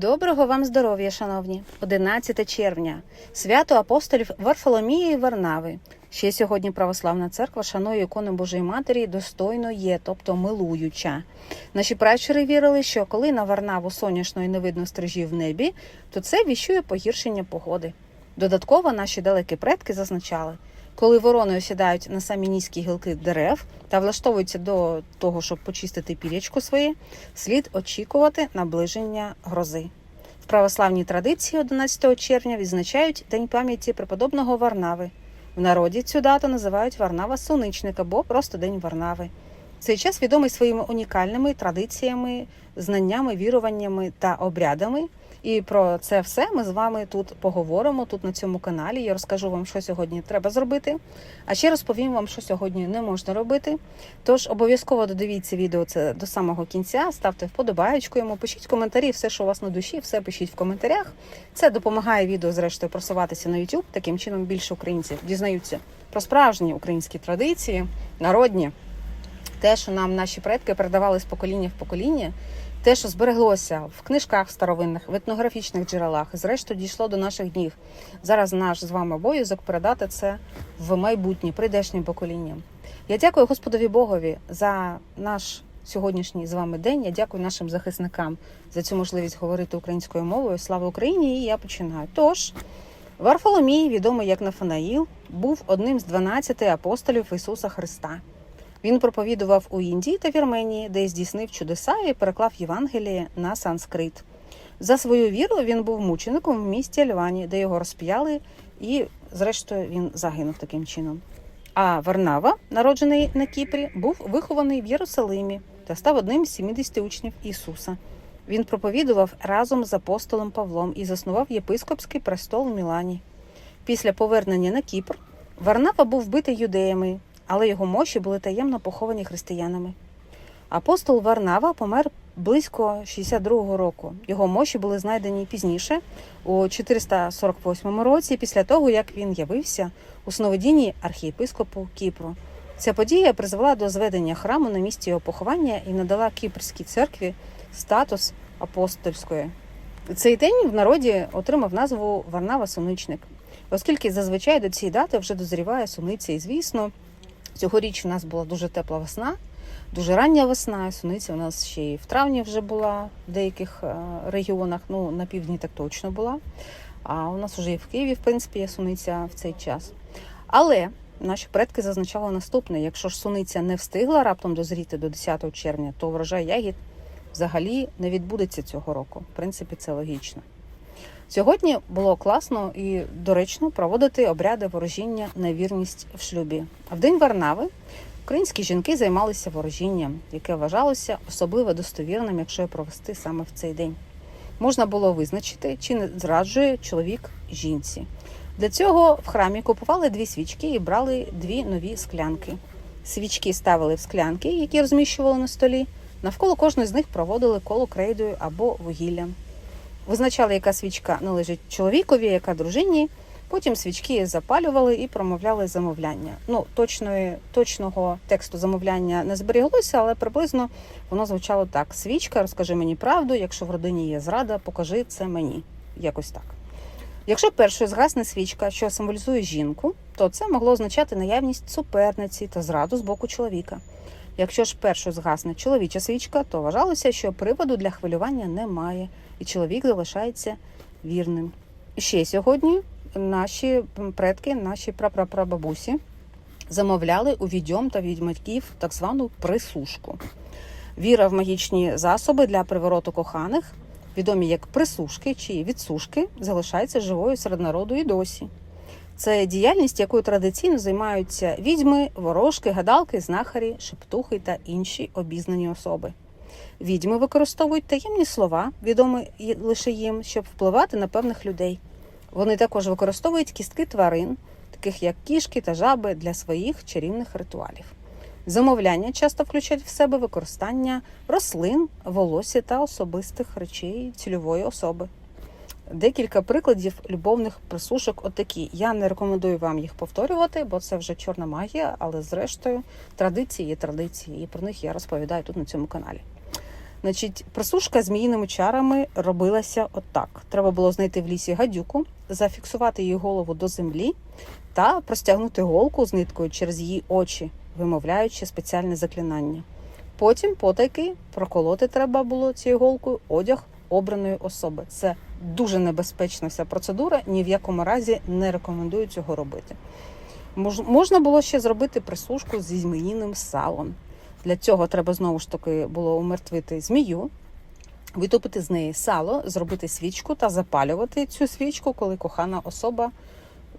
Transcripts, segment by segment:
Доброго вам здоров'я, шановні! 11 червня, свято апостолів Варфоломія і Варнави. Ще сьогодні православна церква шанує ікону Божої Матері достойно є, тобто милуюча. Наші пращури вірили, що коли на Варнаву сонячно і не видно стрижів в небі, то це віщує погіршення погоди. Додатково наші далекі предки зазначали, коли ворони осідають на самі низькі гілки дерев та влаштовуються до того, щоб почистити пірячку своє, слід очікувати наближення грози. В православній традиції 11 червня відзначають День пам'яті преподобного Варнави. В народі цю дату називають Варнава Соничник або просто День Варнави. Цей час відомий своїми унікальними традиціями, знаннями, віруваннями та обрядами. І про це все ми з вами тут поговоримо тут на цьому каналі. Я розкажу вам, що сьогодні треба зробити. А ще розповім вам, що сьогодні не можна робити. Тож обов'язково додивіться відео це до самого кінця. Ставте вподобаєчку йому, пишіть коментарі, все, що у вас на душі, все пишіть в коментарях. Це допомагає відео, зрештою, просуватися на YouTube. Таким чином більше українців дізнаються про справжні українські традиції, народні, те, що нам наші предки передавали з покоління в покоління. Те, що збереглося в книжках старовинних, в етнографічних джерелах, зрештою дійшло до наших днів. Зараз наш з вами обов'язок передати це в майбутнє прийдешнім поколінням. Я дякую Господові Богові за наш сьогоднішній з вами день. Я дякую нашим захисникам за цю можливість говорити українською мовою. Слава Україні! І я починаю. Тож Варфоломій, відомий як Нафанаїл, був одним з 12 апостолів Ісуса Христа. Він проповідував у Індії та Вірменії, де здійснив чудеса і переклав Євангеліє на санскрит. За свою віру він був мучеником в місті Альвані, де його розп'яли, і, зрештою, він загинув таким чином. А Варнава, народжений на Кіпрі, був вихований в Єрусалимі та став одним з 70 учнів Ісуса. Він проповідував разом з апостолом Павлом і заснував єпископський престол у Мілані. Після повернення на Кіпр Варнава був вбитий юдеями, але його мощі були таємно поховані християнами. Апостол Варнава помер близько 62-го року. Його мощі були знайдені пізніше, у 448 році, після того, як він явився у сновидінні архієпископу Кіпру. Ця подія призвела до зведення храму на місці його поховання і надала Кіпрській церкві статус апостольської. Цей день в народі отримав назву Варнава Суничник, оскільки зазвичай до цієї дати вже дозріває суниця. І звісно, цьогоріч у нас була дуже тепла весна, дуже рання весна. і Суниця у нас ще і в травні вже була в деяких е, регіонах. Ну на півдні так точно була. А у нас вже і в Києві, в принципі, є суниця в цей час. Але наші предки зазначали наступне: якщо ж суниця не встигла раптом дозріти до 10 червня, то врожай ягід взагалі не відбудеться цього року. В принципі, це логічно. Сьогодні було класно і доречно проводити обряди ворожіння на вірність в шлюбі. А в день Варнави українські жінки займалися ворожінням, яке вважалося особливо достовірним, якщо провести саме в цей день. Можна було визначити, чи не зраджує чоловік жінці. Для цього в храмі купували дві свічки і брали дві нові склянки. Свічки ставили в склянки, які розміщували на столі. Навколо кожної з них проводили коло крейдою або вугіллям. Визначали, яка свічка належить чоловікові, яка дружині. Потім свічки запалювали і промовляли замовляння. Ну, точної, точного тексту замовляння не зберіглося, але приблизно воно звучало так: свічка, розкажи мені правду, якщо в родині є зрада, покажи це мені. Якось так. Якщо першою згасне свічка, що символізує жінку, то це могло означати наявність суперниці та зраду з боку чоловіка. Якщо ж першою згасне чоловіча свічка, то вважалося, що приводу для хвилювання немає, і чоловік залишається вірним. Ще сьогодні наші предки, наші прапрапрабабусі замовляли у відьом та відьмаків так звану присушку. Віра в магічні засоби для привороту коханих, відомі як присушки чи відсушки, залишається живою серед народу і досі. Це діяльність, якою традиційно займаються відьми, ворожки, гадалки, знахарі, шептухи та інші обізнані особи. Відьми використовують таємні слова, відомі лише їм, щоб впливати на певних людей. Вони також використовують кістки тварин, таких як кішки та жаби, для своїх чарівних ритуалів. Замовляння часто включають в себе використання рослин, волосся та особистих речей цільової особи. Декілька прикладів любовних присушок отакі. Я не рекомендую вам їх повторювати, бо це вже чорна магія, але зрештою традиції є традиції, і про них я розповідаю тут на цьому каналі. Значить, просушка зміїними чарами робилася отак. Треба було знайти в лісі гадюку, зафіксувати її голову до землі та простягнути голку з ниткою через її очі, вимовляючи спеціальне заклинання. Потім потайки проколоти треба було цією голкою одяг обраної особи. Це дуже небезпечна вся процедура. Ні в якому разі не рекомендую цього робити. Мож- Можна було ще зробити присушку зі зміїним салом. Для цього треба знову ж таки було умертвити змію, витопити з неї сало, зробити свічку та запалювати цю свічку, коли кохана особа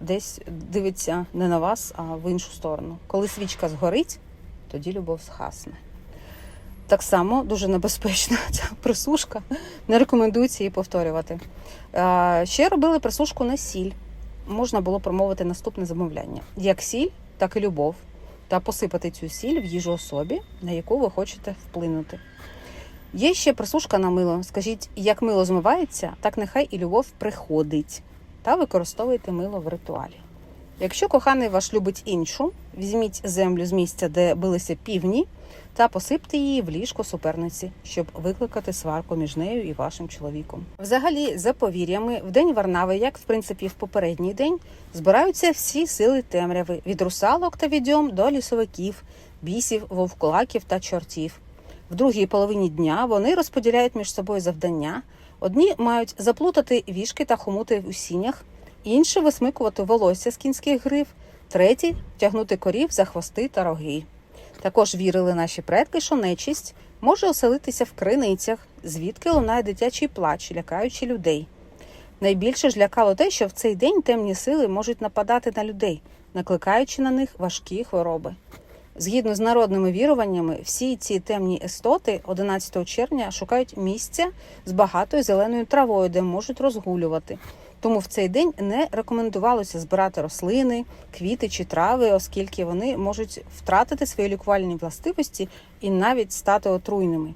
десь дивиться не на вас, а в іншу сторону. Коли свічка згорить, тоді любов згасне. Так само дуже небезпечна ця присушка. Не рекомендується її повторювати. Ще робили присушку на сіль. Можна було промовити наступне замовляння: як сіль, так і любов, та посипати цю сіль в їжу особі, на яку ви хочете вплинути. Є ще присушка на мило. Скажіть, як мило змивається, так нехай і любов приходить. Та використовуйте мило в ритуалі. Якщо коханий ваш любить іншу, візьміть землю з місця, де билися півні, та посипте її в ліжко суперниці, щоб викликати сварку між нею і вашим чоловіком. Взагалі, за повір'ями, в день Варнави, як в принципі в попередній день, збираються всі сили темряви від русалок та відьом до лісовиків, бісів, вовкулаків та чортів. В другій половині дня вони розподіляють між собою завдання. Одні мають заплутати вішки та хомути в сінях, інші висмикувати волосся з кінських грив, треті тягнути корів за хвости та роги. Також вірили наші предки, що нечисть може оселитися в криницях, звідки лунає дитячий плач, лякаючи людей. Найбільше ж лякало те, що в цей день темні сили можуть нападати на людей, накликаючи на них важкі хвороби. Згідно з народними віруваннями, всі ці темні істоти 11 червня шукають місця з багатою зеленою травою, де можуть розгулювати. Тому в цей день не рекомендувалося збирати рослини, квіти чи трави, оскільки вони можуть втратити свої лікувальні властивості і навіть стати отруйними.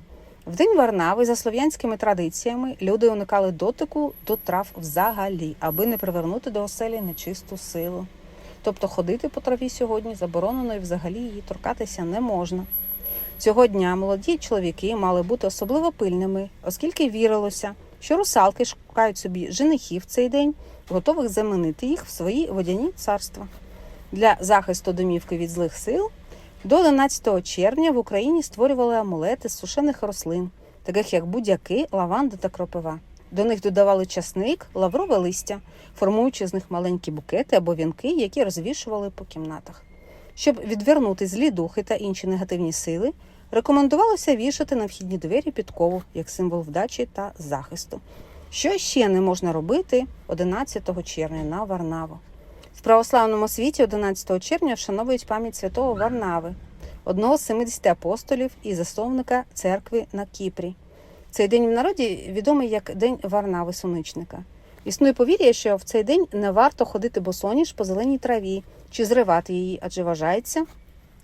В день Варнави, за слов'янськими традиціями, люди уникали дотику до трав взагалі, аби не привернути до оселі нечисту силу. Тобто ходити по траві сьогодні заборонено і взагалі її торкатися не можна. Цього дня молоді чоловіки мали бути особливо пильними, оскільки вірилося, що русалки шукають собі женихів цей день, готових замінити їх в свої водяні царства. Для захисту домівки від злих сил до 11 червня в Україні створювали амулети з сушених рослин, таких як будь-яки, лаванда та кропива. До них додавали часник, лаврове листя, формуючи з них маленькі букети або вінки, які розвішували по кімнатах. Щоб відвернути злі духи та інші негативні сили, рекомендувалося вішати на вхідні двері підкову як символ вдачі та захисту. Що ще не можна робити 11 червня на Варнаву? В православному світі 11 червня вшановують пам'ять святого Варнави, одного з 70 апостолів і засновника церкви на Кіпрі. Цей день в народі відомий як День Варнави Суничника. Існує повір'я, що в цей день не варто ходити босоніж по зеленій траві чи зривати її, адже вважається,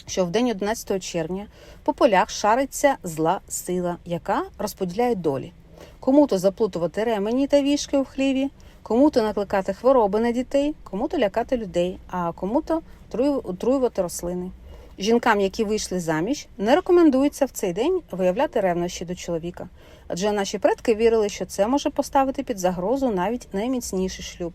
що в день 11 червня по полях шариться зла сила, яка розподіляє долі. Кому-то заплутувати ремені та вішки у хліві, кому-то накликати хвороби на дітей, кому-то лякати людей, а кому-то отруювати рослини. Жінкам, які вийшли заміж, не рекомендується в цей день виявляти ревнощі до чоловіка, адже наші предки вірили, що це може поставити під загрозу навіть найміцніший шлюб.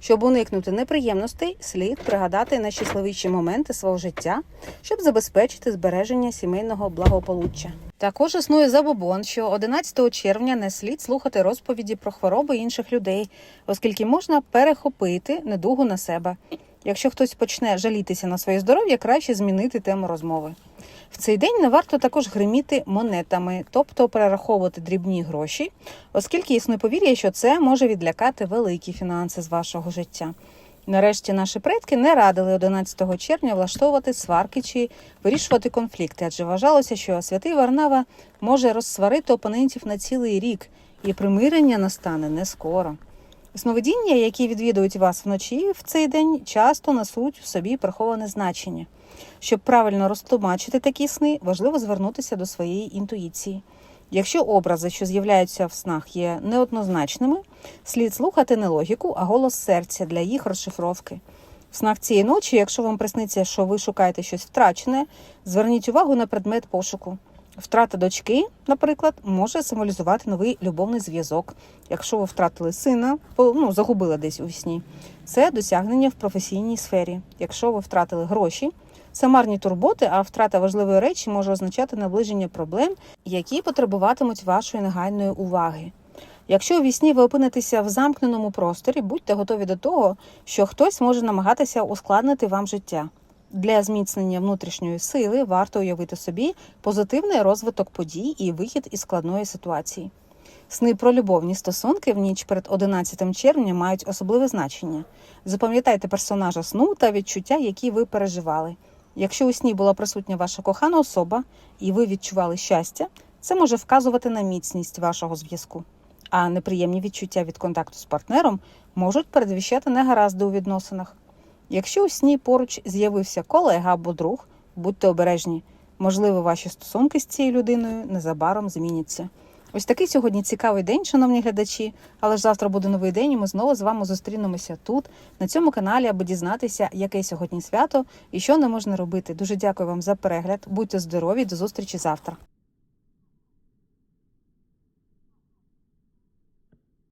Щоб уникнути неприємностей, слід пригадати найщасливіші моменти свого життя, щоб забезпечити збереження сімейного благополуччя. Також існує забобон, що 11 червня не слід слухати розповіді про хвороби інших людей, оскільки можна перехопити недугу на себе. Якщо хтось почне жалітися на своє здоров'я, краще змінити тему розмови. В цей день не варто також гриміти монетами, тобто перераховувати дрібні гроші, оскільки існує повір'я, що це може відлякати великі фінанси з вашого життя. Нарешті наші предки не радили 11 червня влаштовувати сварки чи вирішувати конфлікти, адже вважалося, що святий Варнава може розсварити опонентів на цілий рік, і примирення настане не скоро. Сновидіння, які відвідують вас вночі в цей день, часто несуть в собі приховане значення. Щоб правильно розтлумачити такі сни, важливо звернутися до своєї інтуїції. Якщо образи, що з'являються в снах, є неоднозначними, слід слухати не логіку, а голос серця для їх розшифровки. В снах цієї ночі, якщо вам присниться, що ви шукаєте щось втрачене, зверніть увагу на предмет пошуку. Втрата дочки, наприклад, може символізувати новий любовний зв'язок. Якщо ви втратили сина, ну, загубили десь у сні, це досягнення в професійній сфері. Якщо ви втратили гроші, це марні турботи, а втрата важливої речі може означати наближення проблем, які потребуватимуть вашої негайної уваги. Якщо у вісні ви опинитеся в замкненому просторі, будьте готові до того, що хтось може намагатися ускладнити вам життя. Для зміцнення внутрішньої сили варто уявити собі позитивний розвиток подій і вихід із складної ситуації. Сни про любовні стосунки в ніч перед 11 червня мають особливе значення. Запам'ятайте персонажа сну та відчуття, які ви переживали. Якщо у сні була присутня ваша кохана особа і ви відчували щастя, це може вказувати на міцність вашого зв'язку. А неприємні відчуття від контакту з партнером можуть передвіщати негаразди у відносинах. Якщо у сні поруч з'явився колега або друг, будьте обережні. Можливо, ваші стосунки з цією людиною незабаром зміняться. Ось такий сьогодні цікавий день, шановні глядачі. Але ж завтра буде новий день, і ми знову з вами зустрінемося тут, на цьому каналі, аби дізнатися, яке сьогодні свято і що не можна робити. Дуже дякую вам за перегляд. Будьте здорові, до зустрічі завтра.